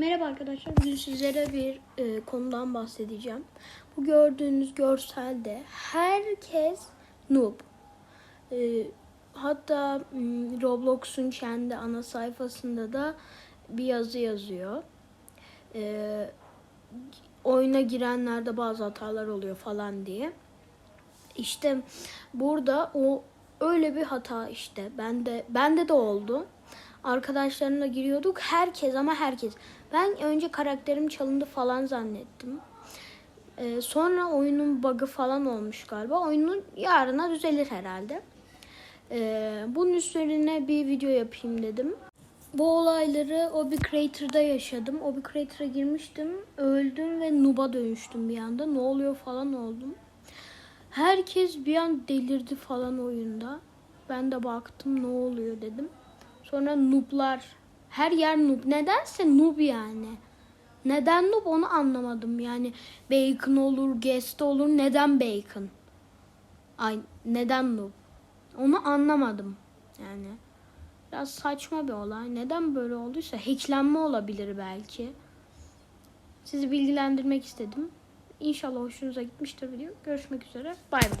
Merhaba arkadaşlar. Bugün sizlere bir e, konudan bahsedeceğim. Bu gördüğünüz görselde herkes noob. E, hatta m, Roblox'un kendi ana sayfasında da bir yazı yazıyor. E, oyuna girenlerde bazı hatalar oluyor falan diye. İşte burada o öyle bir hata işte. Ben de bende de oldu. Arkadaşlarımla giriyorduk. Herkes ama herkes. Ben önce karakterim çalındı falan zannettim. Ee, sonra oyunun bug'ı falan olmuş galiba. Oyunun yarına düzelir herhalde. Ee, bunun üzerine bir video yapayım dedim. Bu olayları Obi Creator'da yaşadım. Obi Creator'a girmiştim. Öldüm ve noob'a dönüştüm bir anda. Ne oluyor falan oldum. Herkes bir an delirdi falan oyunda. Ben de baktım ne oluyor dedim. Sonra noob'lar. Her yer noob. Nedense noob yani. Neden noob onu anlamadım. Yani bacon olur, guest olur. Neden bacon? Ay neden noob? Onu anlamadım. Yani biraz saçma bir olay. Neden böyle olduysa hacklenme olabilir belki. Sizi bilgilendirmek istedim. İnşallah hoşunuza gitmiştir video. Görüşmek üzere. Bay bay.